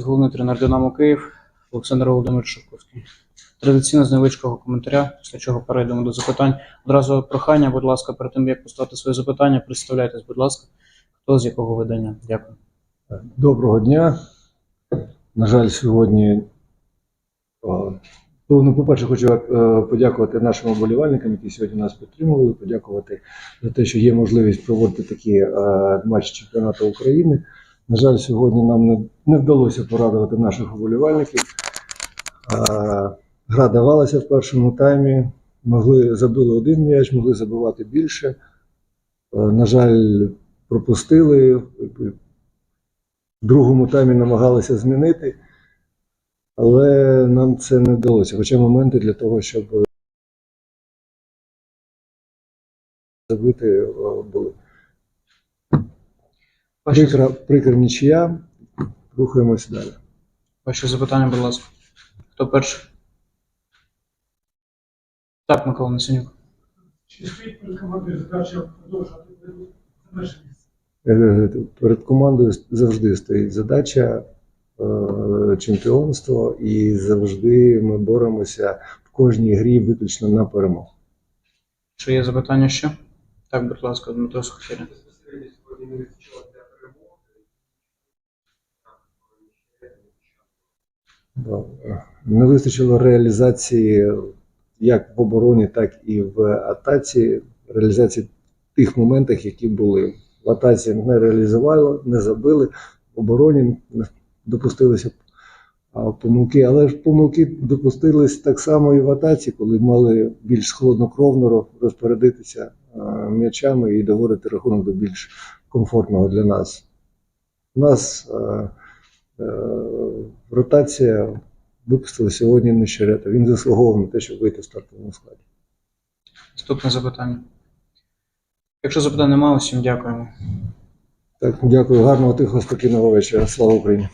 Головний тренер Динамо Київ Олександр Володимирович Шовковський. Традиційно з невеличкого коментаря, після чого перейдемо до запитань. Одразу прохання, будь ласка, перед тим як поставити своє запитання, представляйтесь, будь ласка, хто з якого видання. Дякую. Доброго дня. На жаль, сьогодні. Ну, по-перше, хочу е, подякувати нашим вболівальникам, які сьогодні нас підтримували, подякувати за те, що є можливість проводити такі е, матчі чемпіонату України. На жаль, сьогодні нам не, не вдалося порадувати наших вболівальників. Е, Гра давалася в першому таймі. Могли забили один м'яч, могли забивати більше. Е, На жаль, пропустили. В другому таймі намагалися змінити, але нам це не вдалося. Хоча моменти для того, щоб забити, е, були. Прикра, прикра нічия. Рухаємося далі. ваші запитання, будь ласка. Хто перший? Так, Микола Насенюк. Чи стоїть перед командою задача продовжувати межі місця? Е, Перед командою завжди стоїть задача е, чемпіонство, і завжди ми боремося в кожній грі виключно на перемогу. Чи є запитання ще? Так, будь ласка, Дмитро Сухтєрін. Не вистачило реалізації як в обороні, так і в атаці. Реалізації тих моментах, які були. В атаці не реалізували, не забили, в обороні допустилися помилки. Але ж помилки допустились так само і в атаці, коли мали більш хладнокровно розпорядитися м'ячами і доводити рахунок до більш комфортного для нас. У нас е, ротація випустила сьогодні Нещерета. Він заслуговував на те, щоб вийти в стартовому складі. Наступне запитання. Якщо запитань немає, усім дякуємо. Так, дякую, гарного тихого, спокійного вечора. Слава Україні!